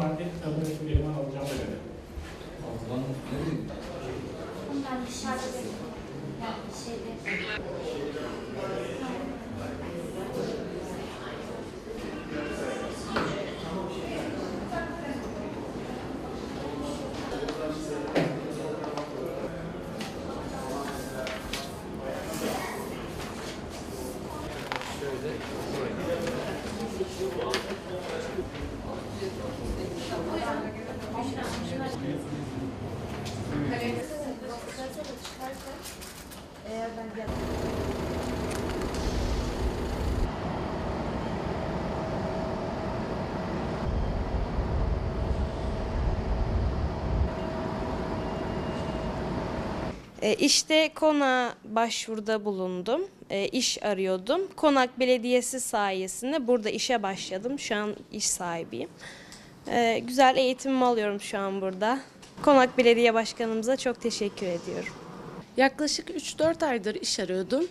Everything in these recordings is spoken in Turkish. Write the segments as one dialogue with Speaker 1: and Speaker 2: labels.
Speaker 1: Parti kadın eleman alacağım dedi.
Speaker 2: Ben dışarıda. Yani şeyde. Eğer ben gel
Speaker 3: işte konağa başvuruda bulundum. E, iş arıyordum. Konak Belediyesi sayesinde burada işe başladım. Şu an iş sahibiyim. E, güzel eğitimimi alıyorum şu an burada. Konak Belediye Başkanımıza çok teşekkür ediyorum.
Speaker 4: Yaklaşık 3-4 aydır iş arıyordum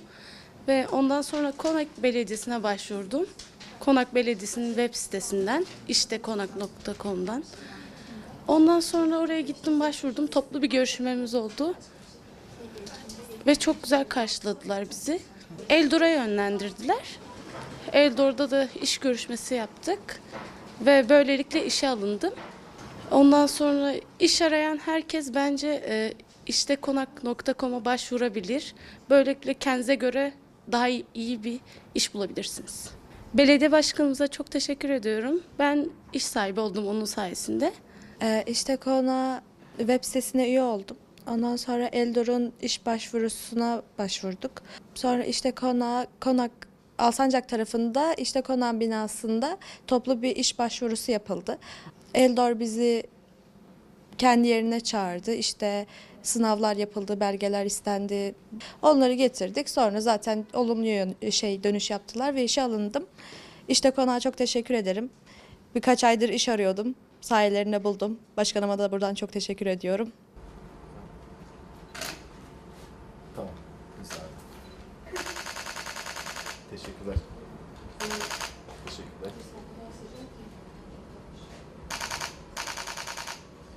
Speaker 4: ve ondan sonra Konak Belediyesi'ne başvurdum. Konak Belediyesi'nin web sitesinden, işte konak.com'dan. Ondan sonra oraya gittim başvurdum. Toplu bir görüşmemiz oldu. Ve çok güzel karşıladılar bizi. Eldor'a yönlendirdiler. Eldor'da da iş görüşmesi yaptık. Ve böylelikle işe alındım. Ondan sonra iş arayan herkes bence e, işte konak.com'a başvurabilir. Böylelikle kendinize göre daha iyi bir iş bulabilirsiniz. Belediye başkanımıza çok teşekkür ediyorum. Ben iş sahibi oldum onun sayesinde.
Speaker 5: Ee, işte kona web sitesine üye oldum. Ondan sonra Eldor'un iş başvurusuna başvurduk. Sonra işte kona konak Alsancak tarafında işte konak binasında toplu bir iş başvurusu yapıldı. Eldor bizi kendi yerine çağırdı. İşte sınavlar yapıldı, belgeler istendi. Onları getirdik. Sonra zaten olumlu şey dönüş yaptılar ve işe alındım. İşte konağa çok teşekkür ederim. Birkaç aydır iş arıyordum. Sayelerinde buldum. Başkanıma da buradan çok teşekkür ediyorum.